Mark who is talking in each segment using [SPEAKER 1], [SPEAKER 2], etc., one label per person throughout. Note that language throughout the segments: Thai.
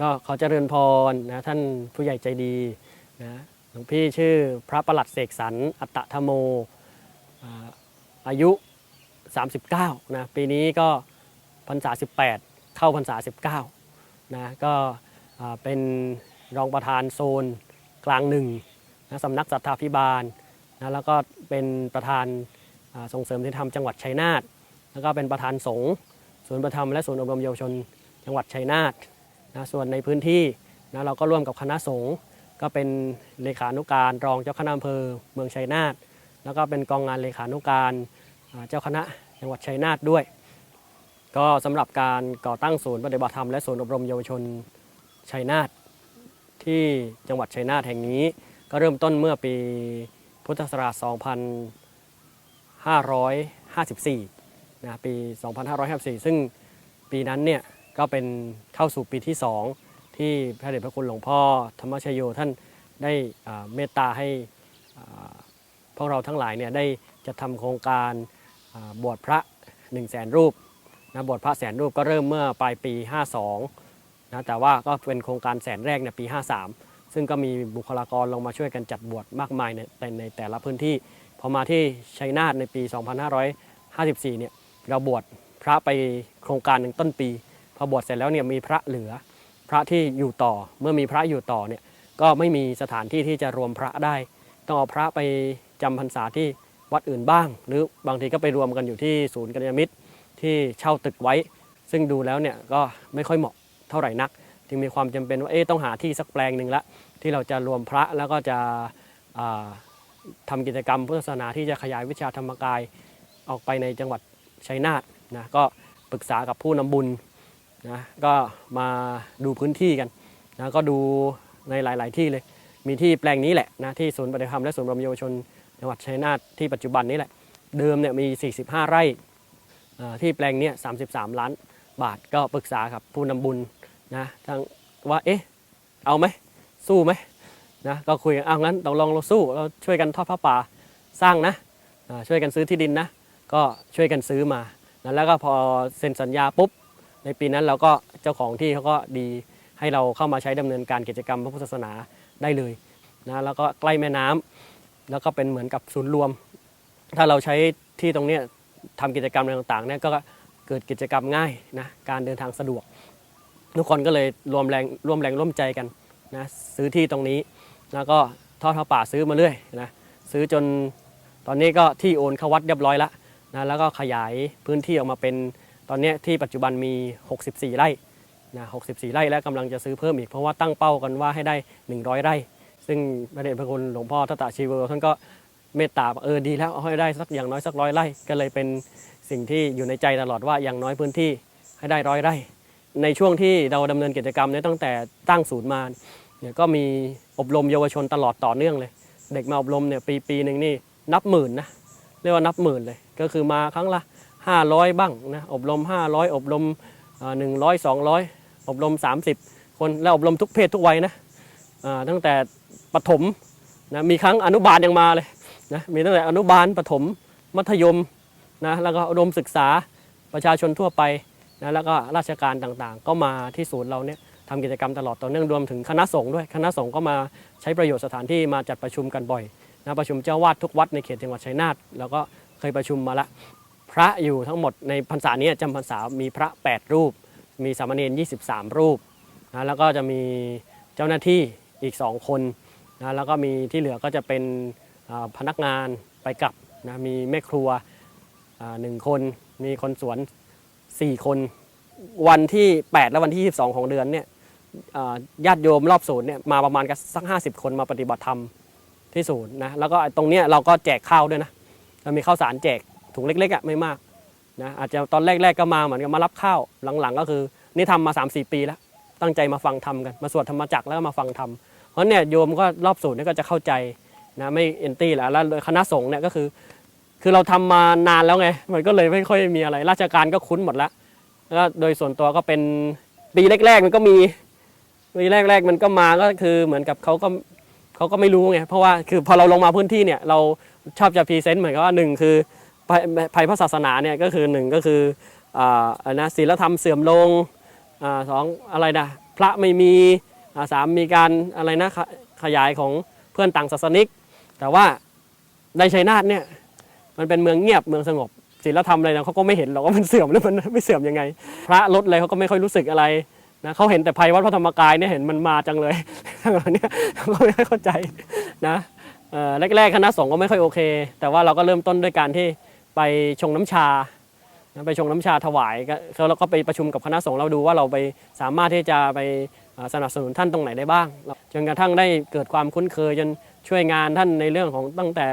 [SPEAKER 1] ก็ขอเจริญพรนะท่านผู้ใหญ่ใจดีนะหลวงพี่ชื่อพระประหลัดเสกสรรอัตตธโมอายุ 39นะปีนี้ก็พรรษา 18 เข้าพรรษา 19นะก็เป็นรองประธานโซนกลางหนึ่งนะสำนักสัทธาพิบาลนะแล้วก็เป็นประธานส่งเสริมที่ธรรมจังหวัดชัยนาทแล้วก็เป็นประธานสงฆ์ศูนย์ประธรรมและศูนย์อบรมเยาวชนจังหวัดชัยนาท นะส่วนในพื้นที่นะเราก็ร่วมกับคณะสงฆ์ก็เป็นเลขานุการรองเจ้าคณะอำเภอเมืองชัยนาทแล้วก็เป็นกองงานเลขานุการเจ้าคณะจังหวัดชัยนาทด้วย ก็สำหรับการก่อตั้งศูนย์ปฏิบัติธรรมและศูนย์อบรมเยาวชนชัยนาทที่จังหวัดชัยนาทแห่งนี้ ก็เริ่มต้นเมื่อปีพุทธศักราช 2554นะปี 2554 ซึ่งปีนั้นเนี่ย ก็เป็นเข้าสู่ปีที่ 2 ที่พระเดชพระคุณหลวงพ่อธรรมชโยท่านได้เมตตาให้พวกเราทั้งหลายเนี่ยได้จะทำโครงการบวชพระ1 0 0 0 0แสนรูปนะบวชพระแสนรูปก็เริ่มเมื่อปลายปี 52นะแต่ว่าก็เป็นโครงการแสนแรกในปี 53 ซึ่งก็มีบุคลากรลงมาช่วยกันจัดบวชมากมายในแต่ในแต่ละพื้นที่พอมาที่ชัยนาทในปี 2554เนี่ยเราบวชพระไปโครงการหนึ่งต้นปี พอบวชเสร็จแล้วเนี่ยมีพระเหลือพระที่อยู่ต่อเมื่อมีพระอยู่ต่อเนี่ยก็ไม่มีสถานที่ที่จะรวมพระได้ ต้องเอาพระไปจำพรรษาที่วัดอื่นบ้าง หรือบางทีก็ไปรวมกันอยู่ที่ศูนย์กัญญมิตรที่เช่าตึกไว้ ซึ่งดูแล้วเนี่ยก็ไม่ค่อยเหมาะเท่าไหร่นัก จึงมีความจำเป็นว่าเอ๊ะต้องหาที่สักแปลงหนึ่งละที่เราจะรวมพระแล้วก็จะทำากิจกรรมพุทธศาสนาที่จะขยายวิชาธรรมกายออกไปในจังหวัดชัยนาทนะก็ปรึกษากับผู้นำบุญ นะก็มาดูพื้นที่กันนะก็ดูในหลาย ๆ ที่เลย มีที่แปลงนี้แหละนะที่ศูนย์ปฏิธรรมและศูนย์บรมเยาวชนจังหวัดชัยนาทที่ปัจจุบันนี้แหละ เดิมเนี่ยมี 45 ไร่อ่าที่แปลงนี้33 ล้านบาทก็ปรึกษากับผู้นำบุญนะทั้งว่าเอ๊ะเอาไหมสู้ไหมนะก็คุยกันเอางั้นเราลองเราสู้เราช่วยกันทอดผ้าป่าสร้างนะช่วยกันซื้อที่ดินนะ ก็ช่วยกันซื้อมานะแล้วก็พอเซ็นสัญญาปุ๊บ ในปีนั้นเราก็เจ้าของที่เขาก็ดีให้เราเข้ามาใช้ดำเนินการกิจกรรมพระพุทธศาสนาได้เลยนะแล้วก็ใกล้แม่น้ำแล้วก็เป็นเหมือนกับศูนย์รวม ถ้าเราใช้ที่ตรงนี้ทำกิจกรรมอะไรต่างๆเนี่ยก็เกิดกิจกรรมง่ายนะการเดินทางสะดวก ทุกคนก็เลยรวมแรงร่วมแรงร่วมใจกันนะซื้อที่ตรงนี้แล้วก็ทอดผ้าป่าซื้อมาเรื่อยนะซื้อจนตอนนี้ก็ที่โอนเข้าวัดเรียบร้อยแล้วนะแล้วก็ขยายพื้นที่ออกมาเป็น ตอนนี้ที่ปัจจุบันมี 64 ไร่นะ64 ไร่และกำลังจะซื้อเพิ่มอีก เพราะว่าตั้งเป้ากันว่าให้ได้ 100 ไร่ ซึ่งพระเดชพระคุณหลวงพ่อทัตตาชีโวท่านก็เมตตาเออดีแล้วเอาให้ได้สักอย่างน้อยสักร้อยไร่ ก็เลยเป็นสิ่งที่อยู่ในใจตลอดว่าอย่างน้อยพื้นที่ให้ได้ร้อยไร่ ในช่วงที่เราดำเนินกิจกรรมนี่ยตั้งแต่ตั้งศูนย์มาเนี่ยก็มีอบรมเยาวชนตลอดต่อเนื่องเลย เด็กมาอบรมเนี่ยปีปีหนึ่งนี่นับหมื่นนะเรียกว่านับหมื่นเลย ก็คือมาครั้งละ 500 บ้างนะอบรม 500 อบรมหนึ่งร้อยสองร้อยอบรม 30 คนแล้วอบรมทุกเพศทุกวัยนะตั้งแต่ปฐมนะมีครั้งอนุบาลยังมาเลยนะมีตั้งแต่อนุบาลปฐมมัธยมนะแล้วก็อุดมศึกษาประชาชนทั่วไปนะแล้วก็ราชการต่างๆ ก็มาที่ศูนย์เราเนี่ยทำกิจกรรมตลอดต่อเนื่องรวมถึงคณะสงฆ์ด้วย คณะสงฆ์ก็มาใช้ประโยชน์สถานที่มาจัดประชุมกันบ่อยนะประชุมเจ้าวาดทุกวัดในเขตจังหวัดชัยนาทแล้วก็เคยประชุมมาละ พระอยู่ทั้งหมดในพรรษานี้จำพรรษามีพระ 8 รูป มีสามเณร23 รูปนะแล้วก็จะมีเจ้าหน้าที่อีก 2 คนนะแล้วก็มีที่เหลือก็จะเป็นพนักงานไปกลับนะมีแม่ครัวหนึ่งคน มีคนสวน 4 คน วันที่ 8 และวันที่ 22 ของเดือนเนี่ยญาติโยมรอบศูนย์เนี่ยมาประมาณกันสัก 50 คนมาปฏิบัติธรรมที่ศูนย์นะแล้วก็ตรงเนี้ยเราก็แจกข้าวด้วยนะเรามีข้าวสารแจก ถุงเล็กๆอะไม่มากนะอาจจะตอนแรกๆก็มาเหมือนกับมารับข้าวหลังๆ ก็คือนี่ทำมา3-4ปีแล้ว ตั้งใจมาฟังธรรมกันมาสวดธรรมจักรแล้วก็มาฟังธรรมเพราะเนี่ยโยมก็รอบสูตรนี่ก็จะเข้าใจนะไม่เอนตี้แล้วแล้วคณะสงฆ์เนี่ยก็คือ คือเราทำมานานแล้วไงมันก็เลยไม่ค่อยมีอะไร ราชการก็คุ้นหมดแล้วแล้วโดยส่วนตัวก็เป็นปีแรกๆมันก็มีปีแรก ๆ มันก็มาก็คือเหมือนกับเขาก็เขาก็ไม่รู้ไงเพราะว่าคือพอเราลงมาพื้นที่เนี่ยเราชอบจะพรีเซนต์เหมือนกับว่าหนึ่งคือ ภัยพระศาสนาเนี่ยก็คือหนึ่งก็คืออ่าอะนะศีลธรรมเสื่อมลงอ่าสองอะไรนะพระไม่มีอ่าสามมีการอะไรนะขขยายของเพื่อนต่างศาสนิก แต่ว่าในชัยนาทเนี่ยมันเป็นเมืองเงียบเมืองสงบศีลธรรมอะไรนะเขาก็ไม่เห็นหรอกว่ามันเสื่อมหรือมันไม่เสื่อมยังไง พระลดอะไรเขาก็ไม่ค่อยรู้สึกอะไรนะเขาเห็นแต่ภัยวัดพระธรรมกายเนี่ยเห็นมันมาจังเลยทั้งหมดเนี่ยเขาก็ไม่ค่อยเข้าใจนะแรกๆคณะสงฆ์ก็ไม่ค่อยโอเค แต่ว่าเราก็เริ่มต้นด้วยการที่ ไปชงน้ำชาไปชงน้ำชาถวายก็แล้วเราก็ไปประชุมกับคณะสงฆ์เราดูว่าเราไปสามารถที่จะไปสนับสนุนท่านตรงไหนได้บ้าง จนกระทั่งได้เกิดความคุ้นเคยจนช่วยงานท่านในเรื่องของตั้งแต่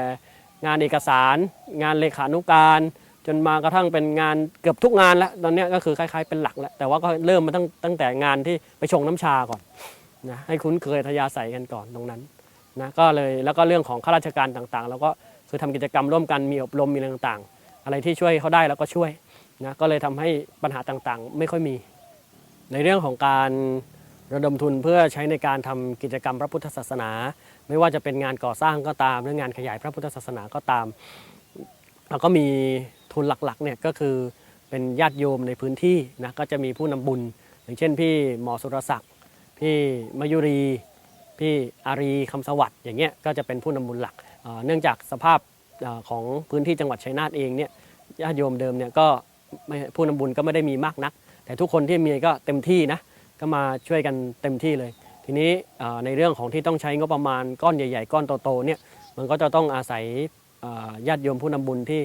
[SPEAKER 1] งานเอกสาร งานเลขานุการ จนมากระทั่งเป็นงานเกือบทุกงานแล้วตอนนี้ก็คือคล้ายๆเป็นหลักแล้วแต่ว่าก็เริ่มมาตั้งตั้งแต่งานที่ไปชงน้ำชาก่อนนะให้คุ้นเคยทยาศัยกันก่อนตรงนั้นนะก็เลยแล้วก็เรื่องของข้าราชการต่างๆ แล้วก็ คือทำกิจกรรมร่วมกันมีอบรมมีอะไรต่างๆ อะไรที่ช่วยเขาได้แล้วก็ช่วยนะก็เลยทำให้ปัญหาต่างๆ ไม่ค่อยมี ในเรื่องของการระดมทุนเพื่อใช้ในการทำกิจกรรมพระพุทธศาสนา ไม่ว่าจะเป็นงานก่อสร้างก็ตามหรืองานขยายพระพุทธศาสนาก็ตามเราก็มีทุนหลักๆเนี่ยก็คือเป็นญาติโยมในพื้นที่นะก็จะมีผู้นำบุญ อย่างเช่น พี่หมอสุรศักดิ์พี่มายุรี พี่อารีคำสวัสดิ์อย่างเงี้ยก็จะเป็นผู้นำบุญหลัก เนื่องจากสภาพอของพื้นที่จังหวัดชัยนาทเองเนี่ยญาติโยมเดิมเนี่ยก็ผู้นำบุญก็ไม่ได้มีมากนัก แต่ทุกคนที่มีก็เต็มที่นะก็มาช่วยกันเต็มที่เลย ทีนี้ในเรื่องของที่ต้องใช้งบประมาณก้อนใหญ่ ๆ ก้อนโตๆเนี่ยมันก็จะต้องอาศัยญาติโยมผู้นำบุญที่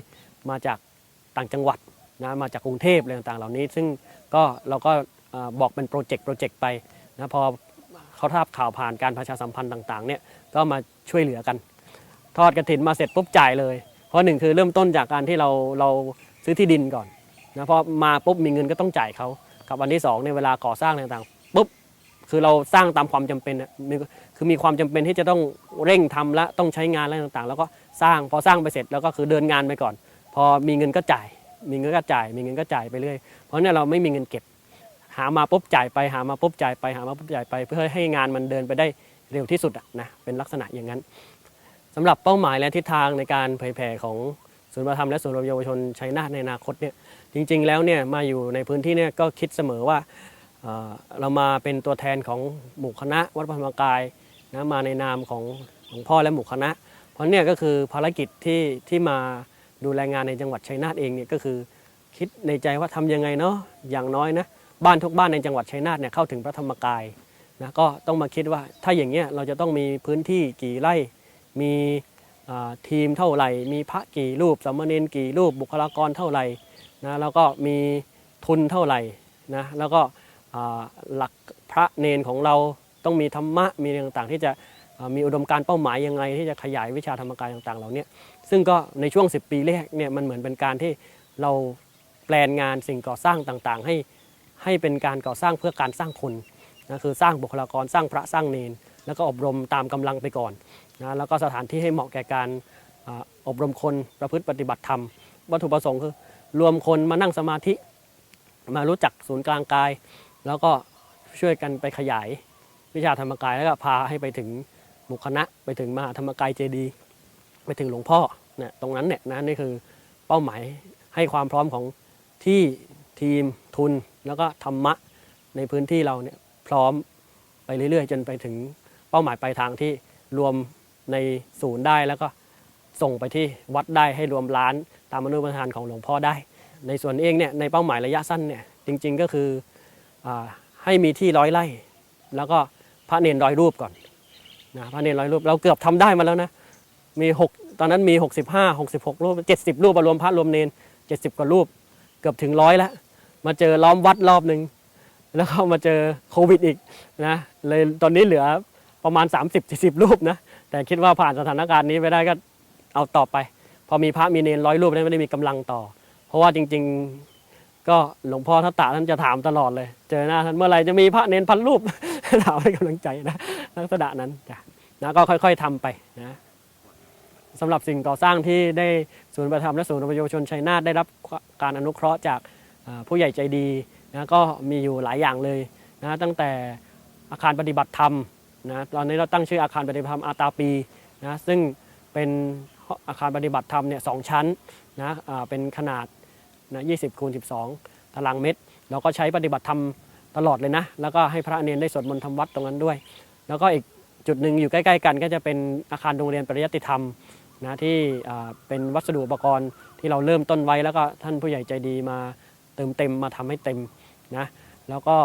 [SPEAKER 1] มาจากต่างจังหวัดนะมาจากกรุงเทพอะไรต่างๆ เหล่านี้ ซึ่งก็เราก็บอกเป็นโปรเจกต์โปรเจกต์ไปนะพอเขาทราบข่าวผ่านการประชาสัมพันธ์ต่างๆเนี่ยก็มาช่วยเหลือกัน ทอดกระถินมาเสร็จปุ๊บจ่ายเลย เพราะหนึ่งคือเริ่มต้นจากการที่เราเราซื้อที่ดินก่อนนะพอมาปุ๊บมีเงินก็ต้องจ่ายเขากับวันที่สองในเวลาก่อสร้างต่างๆปุ๊บคือเราสร้างตามความจำเป็นคือมีความจำเป็นที่จะต้องเร่งทำและต้องใช้งานอะไรต่างๆ แล้วก็สร้างพอสร้างไปเสร็จแล้วก็คือเดินงานไปก่อน พอมีเงินก็จ่าย มีเงินก็จ่าย มีเงินก็จ่ายไปเรื่อยเพราะเนี่ยเราไม่มีเงินเก็บ หามาปุ๊บจ่ายไปหามาปุ๊บจ่ายไปหามาปุ๊บจ่ายไป เพื่อให้งานมันเดินไปได้เร็วที่สุดนะเป็นลักษณะอย่างนั้น สำหรับเป้าหมายและทิศทางในการเผยแผ่ของศูนย์วัฒนธรรมและศูนย์รวมเยาวชนชัยนาทในอนาคตเนี่ยจริง ๆ แล้วเนี่ยมาอยู่ในพื้นที่เนี่ยก็คิดเสมอว่าเอ่อเรามาเป็นตัวแทนของหมู่คณะวัดพระธรรมกายนะมาในนามของหลวงพ่อและหมู่คณะ เพราะเนี่ยก็คือภารกิจที่ที่มาดูแลงานในจังหวัดชัยนาทเองเนี่ยก็คือคิดในใจว่าทำยังไงเนาะอย่างน้อยนะบ้านทุกบ้านในจังหวัดชัยนาทเนี่ยเข้าถึงพระธรรมกายนะก็ต้องมาคิดว่าถ้าอย่างเงี้ยเราจะต้องมีพื้นที่กี่ไร่ มีทีมเท่าไหร่ มีพระกี่รูปสามเณรกี่รูปบุคลากรเท่าไหร่นะแล้วก็มีทุนเท่าไหร่นะแล้วก็หลักพระเนนของเราต้องมีธรรมะมีอะไรต่างๆ ที่จะมีอุดมการเป้าหมายยังไง ที่จะขยายวิชาธรรมกายต่างๆเหล่าเนี้ยซึ่งก็ในช่วง 10 ปีแรกเนี่ยมันเหมือนเป็นการที่เราแปลนงานสิ่งก่อสร้างต่างๆ ให้ให้เป็นการก่อสร้างเพื่อการสร้างคนนะคือสร้างบุคลากรสร้างพระสร้างเนน แล้วก็อบรมตามกำลังไปก่อน นะแล้วก็สถานที่ให้เหมาะแก่การอบรมคนประพฤติปฏิบัติธรรม วัตถุประสงค์คือ รวมคนมานั่งสมาธิมารู้จักศูนย์กลางกาย แล้วก็ช่วยกันไปขยายวิชาธรรมกายแล้วก็พาให้ไปถึงหมุคณะ ไปถึงมหาธรรมกายเจดีย์ไปถึงหลวงพ่อเนี่ยตรงนั้นเนี่ยนะนี่คือเป้าหมายให้ความพร้อมของที่ทีมทุน แล้วก็ธรรมะในพื้นที่เราเนี่ยพร้อมไปเรื่อยๆ จนไปถึงเป้าหมายปลายทางที่รวม ในศูนย์ได้แล้วก็ส่งไปที่วัดได้ให้รวมล้านตามอนุปทานของหลวงพ่อได้ ในส่วนเองเนี่ยในเป้าหมายระยะสั้นเนี่ยจริง ๆก็คืออให้มีที่ร้อยไร่ แล้วก็พระเนนร้อยรูปก่อนนะพระเนนร้อยรูปเราเกือบทำได้มาแล้วนะมีหกตอนนั้นมี 65 66 รูป 70 รูปรวมพระรวมเนน70 กว่ารูป เกือบถึงร้อยแล้ว มาเจอล้อมวัดรอบหนึ่งแล้วก็มาเจอโควิดอีกนะเลยตอนนี้เหลือประมาณ 30-40 รูปนะ แต่คิดว่าผ่านสถานการณ์นี้ไปได้ก็เอาต่อไป พอมีพระมีเนรร้อยรูปได้ไม่ได้มีกำลังต่อ เพราะว่าจริง ๆก็หลวงพ่อทัตตะท่านจะถามตลอดเลย เจอหน้าท่านเมื่อไหร่จะมีพระเนรพันรูปถามให้กำลังใจนะลักษณะนั้นจ้ะนะก็ค่อย ๆทำไปนะสำหรับสิ่งก่อสร้างที่ได้ศูนย์ประธรรมและศูนย์ประโยชนชัยนาทได้รับการอนุเคราะห์จากผู้ใหญ่ใจดีนะก็มีอยู่หลายอย่างเลยนะตั้งแต่อาคารปฏิบัติธรรม นะตอนนี้เราตั้งชื่ออาคารปฏิบัติธรรมอาตาปีนะซึ่งเป็นอาคารปฏิบัติธรรมเนี่ยสองชั้นนะเป็นขนาดนะ20คูณ12 ตารางเมตร เราก็ใช้ปฏิบัติธรรมตลอดเลยนะ แล้วก็ให้พระเนรได้สวดมนต์ทำวัดตรงนั้นด้วย แล้วก็อีกจุดหนึ่งอยู่ใกล้ๆกัน ก็จะเป็นอาคารโรงเรียนปริยัติธรรมนะที่อ่เป็นวัสดุอุปกรณ์ที่เราเริ่มต้นไว้แล้วก็ท่านผู้ใหญ่ใจดีมาเติมเต็มมาทำให้เต็มนะแล้วก็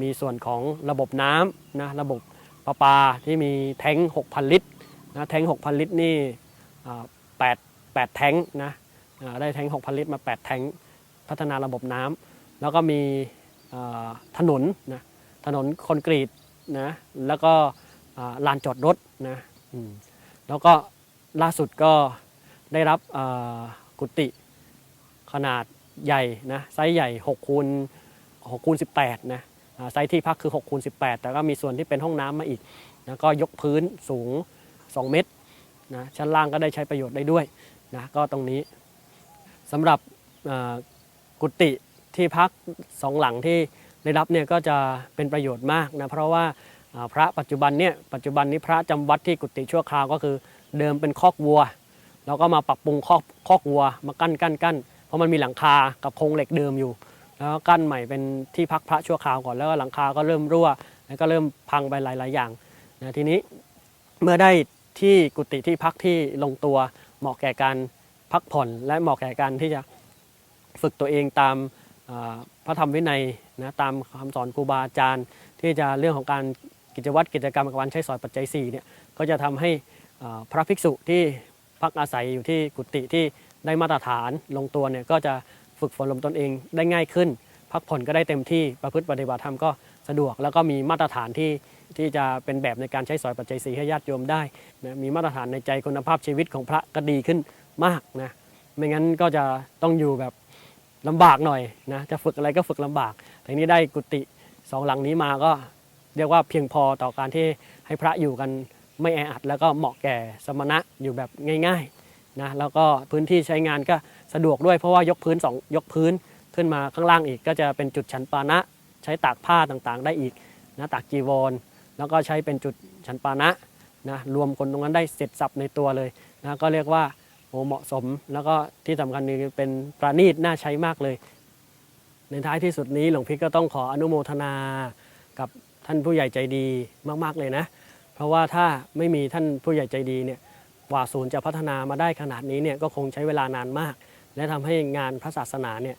[SPEAKER 1] มีส่วนของระบบน้ำนะระบบ ประปาที่มีแท้ง6,000 ลิตรนะแท้ง6,000 ลิตรนี่อ่าแปดแปดแท้งนะได้แท้ง6,000 ลิตรมา 8 แท้งพัฒนาระบบน้ำแล้วก็มีถนนนะถนนคอนกรีตนะแล้วก็ลานจอดรถนะแล้วก็ล่าสุดก็ได้รับกุฏิขนาดใหญ่นะไซส์ใหญ่6คูณ6คูณ18นะ ไซส์ที่พักคือ6คูณ18 แต่ก็มีส่วนที่เป็นห้องน้ำมาอีกแล้วก็ยกพื้นสูง 2 เมตรนะชั้นล่างก็ได้ใช้ประโยชน์ได้ด้วยนะก็ตรงนี้สำหรับกุฏิที่พักสองหลังที่ได้รับเนี่ยก็จะเป็นประโยชน์มากนะเพราะว่าพระปัจจุบันเนี่ยปัจจุบันนี้พระจำวัดที่กุฏิชั่วคราวก็คือเดิมเป็นคอกวัว แล้วก็มาปรับปรุงคอกคอกวัวมากั้นกั้นกั้นเพราะมันมีหลังคากับโครงเหล็กเดิมอยู่ แล้วก็กั้นใหม่เป็นที่พักพระชั่วคราวก่อนแล้วก็หลังคาก็เริ่มรั่ว แล้วก็เริ่มพังไปหลาย ๆ อย่างนะทีนี้เมื่อได้ที่กุฏิที่พักที่ลงตัวเหมาะแก่การพักผ่อนและเหมาะแก่การที่จะฝึกตัวเองตามพระธรรมวินัยนะตามคำสอนครูบาอาจารย์ ที่จะเรื่องของการกิจวัตรกิจกรรมการใช้สอยปัจจัย4เนี่ยก็จะทำให้พระภิกษุที่พักอาศัยอยู่ที่กุฏิที่ได้มาตรฐานลงตัวเนี่ยก็จะ ฝึกฝนลมตนเองได้ง่ายขึ้น พักผ่อนก็ได้เต็มที่ประพฤติปฏิบัติธรรมก็สะดวก แล้วก็มีมาตรฐานที่ที่จะเป็นแบบในการใช้สอยปัจจัยสีให้ญาติโยมได้นะมีมาตรฐานในใจคุณภาพชีวิตของพระก็ดีขึ้นมากนะไม่งั้นก็จะต้องอยู่แบบลำบากหน่อยนะจะฝึกอะไรก็ฝึกลำบากแต่นี้ได้กุฏิสองหลังนี้มาก็เรียกว่าเพียงพอต่อการที่ให้พระอยู่กันไม่แออัด แล้วก็เหมาะแก่สมณะอยู่แบบง่าย ๆ นะแล้วก็พื้นที่ใช้งานก็สะดวกด้วยเพราะว่ายกพื้นสองยกพื้นขึ้นมาข้างล่างอีกก็จะเป็นจุดฉันปานะใช้ตากผ้าต่างๆ ได้อีกนะตากจีวร แล้วก็ใช้เป็นจุดฉันปานะนะรวมคนตรงนั้นได้เสร็จสับในตัวเลยนะก็เรียกว่าโอเหมาะสม แล้วก็ที่สำคัญคือเป็นประณีตน่าใช้มากเลย ในท้ายที่สุดนี้หลวงพี่ก็ต้องขออนุโมทนากับท่านผู้ใหญ่ใจดีมากๆเลยนะ เพราะว่าถ้าไม่มีท่านผู้ใหญ่ใจดีเนี่ย กว่าศูนย์จะพัฒนามาได้ขนาดนี้เนี่ยก็คงใช้เวลานานมาก และทำให้งานพระศาสนาเนี่ย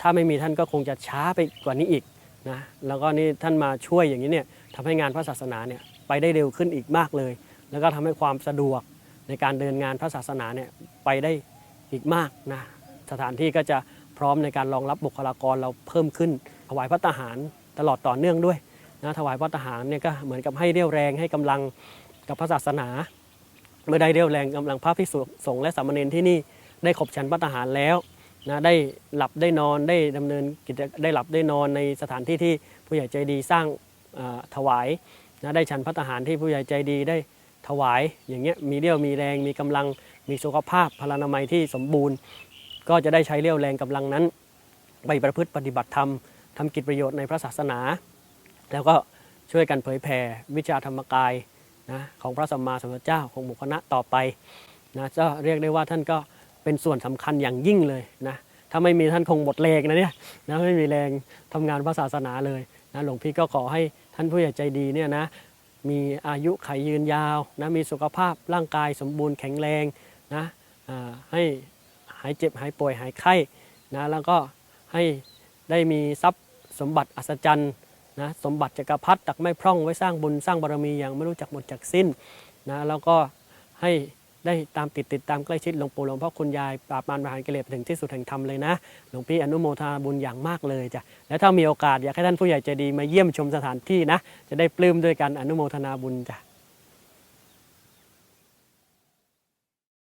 [SPEAKER 1] ถ้าไม่มีท่านก็คงจะช้าไปกว่านี้อีกนะแล้วก็นี่ท่านมาช่วยอย่างนี้เนี่ยทำให้งานพระศาสนาเนี่ยไปได้เร็วขึ้นอีกมากเลย แล้วก็ทำให้ความสะดวกในการเดินงานพระศาสนาเนี่ยไปได้อีกมากนะสถานที่ก็จะพร้อมในการรองรับบุคลากรเราเพิ่มขึ้น ถวายพระทหารตลอดต่อเนื่องด้วยนะถวายพระทหารเนี่ยก็เหมือนกับให้เรี่ยวแรงให้กำลังกับพระศาสนา เมื่อได้เรี่ยวแรงกำลังพระภิกษุสงฆ์และสามเณรที่นี่ได้ขบฉันพระทหารแล้วนะได้หลับได้นอนได้ดำเนินกิจได้หลับได้นอนในสถานที่ที่ผู้ใหญ่ใจดีสร้างถวายนะได้ฉันพระทหารที่ผู้ใหญ่ใจดีได้ถวายอย่างเงี้ยมีเรี่ยวมีแรงมีกำลังมีสุขภาพพลานามัยที่สมบูรณ์ ก็จะได้ใช้เรี่ยวแรงกำลังนั้นไปประพฤติปฏิบัติธรรมทำกิจประโยชน์ในพระศาสนา แล้วก็ช่วยกันเผยแผ่วิชาธรรมกาย นะของพระสัมมาสัมพุทธเจ้าของหมู่คณะต่อไปนะก็เรียกได้ว่าท่านก็เป็นส่วนสำคัญอย่างยิ่งเลยนะถ้าไม่มีท่านคงหมดแรงนะเนี่ยนะไม่มีแรงทำงานพระศาสนาเลยนะหลวงพี่ก็ขอให้ท่านผู้ใหญ่ใจดีเนี่ยนะมีอายุขัยยืนยาวนะมีสุขภาพร่างกายสมบูรณ์แข็งแรงนะให้หายเจ็บหายป่วยหายไข้นะแล้วก็ให้ได้มีทรัพย์สมบัติอัศจรรย์ นะสมบัติจักรพรรดิตักไม่พร่องไว้สร้างบุญสร้างบารมีอย่างไม่รู้จักหมดจักสิ้นนะแล้วก็ให้ได้ตามติดติดตามใกล้ชิดหลวงปู่หลวงพ่อคุณยายปราบมารมหากิเลสไปถึงที่สุดแห่งธรรมเลยนะหลวงพี่อนุโมทนาบุญอย่างมากเลยจ้ะและถ้ามีโอกาสอยากให้ท่านผู้ใหญ่ใจดีมาเยี่ยมชมสถานที่นะจะได้ปลื้มด้วยกันอนุโมทนาบุญจ้ะ